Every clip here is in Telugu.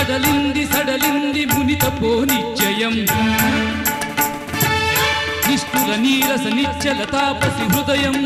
సడలింది సడలింది మునితపో నిశ్చయం నిష్ఠుల నీరస నిశ్చల తాపసి హృదయం.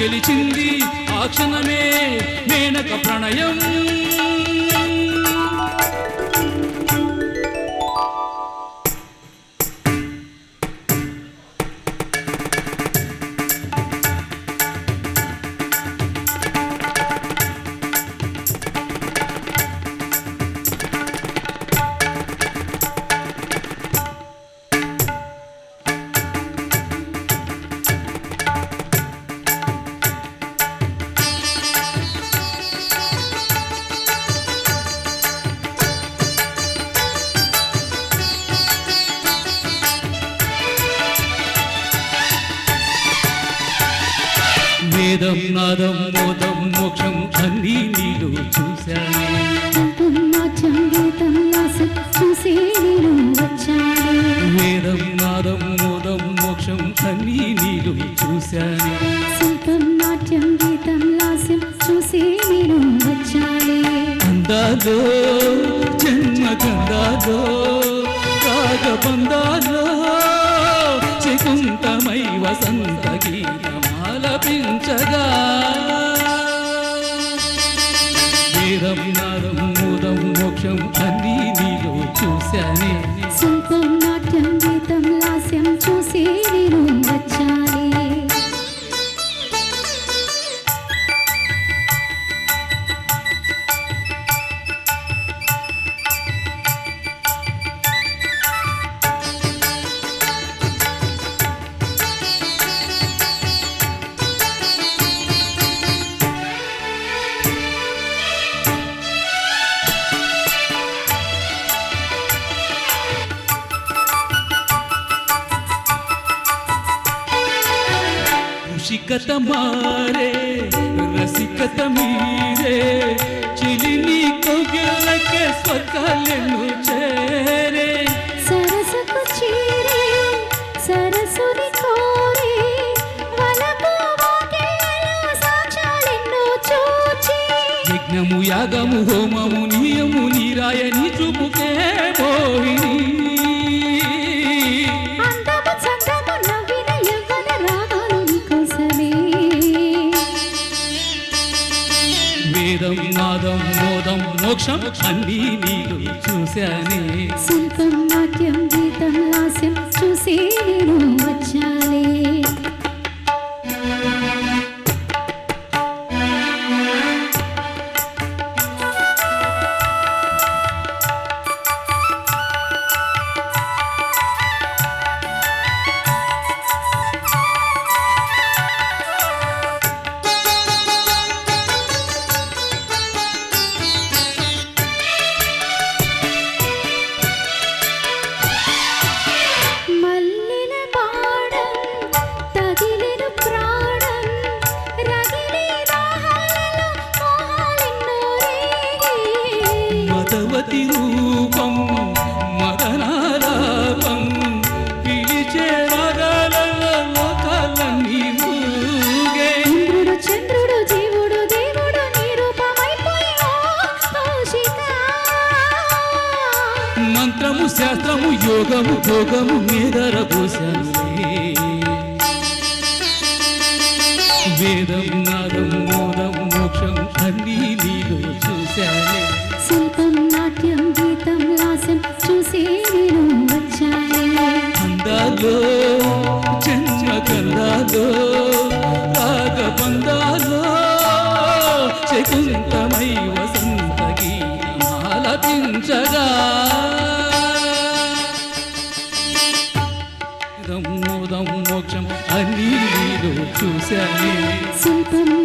గెలిచింది ఆ క్షణమే మేనక ప్రణయం. వేదం నాదం మోదం మోక్షం అన్నీ నీలో చూశాను. గీతం వేదం నాదం మోదం మోక్షం అన్నీ నీలో చూశాను. నాట్యం గీతం లాస్యం చూసే నేను వచ్చాలే అందాలో జన్మ గంధాలో రాగబంధాలో శకుంతమై వసంత గీతమాలపించగా వేదం నాదం మోదం మోక్షం అన్నీ నీలో చూశానే. ఋషికత మారే రసికత మీరే చిలిని కొగిలకే స్వర్గాలను చేరే. సరసకు చేరే సరసుని కోరే వాకిళ్ళలో సాక్ష్యాలెన్నో చూచి. యజ్ఞము యాగము హోమము నియము నీరాయని చూపుకే పోయిని మోక్షం అన్ని నీలో చూశానే. శిల్పం నాట్యం గీతం లాస్యం చూసి మదవతి రూపం మదనాలాపం పిలిచే ఇంద్రుడు చంద్రుడు జీవుడు దేవుడు మంత్రము శాస్త్రము యోగము భోగము మేదర వైకుంఠమై వసంత గీతమాలపించగా ఇదం మోదం మోక్షం అన్నీ నీలో చూశానే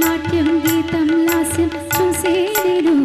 నాట్యం గీతం లాస్యం చూసే నేను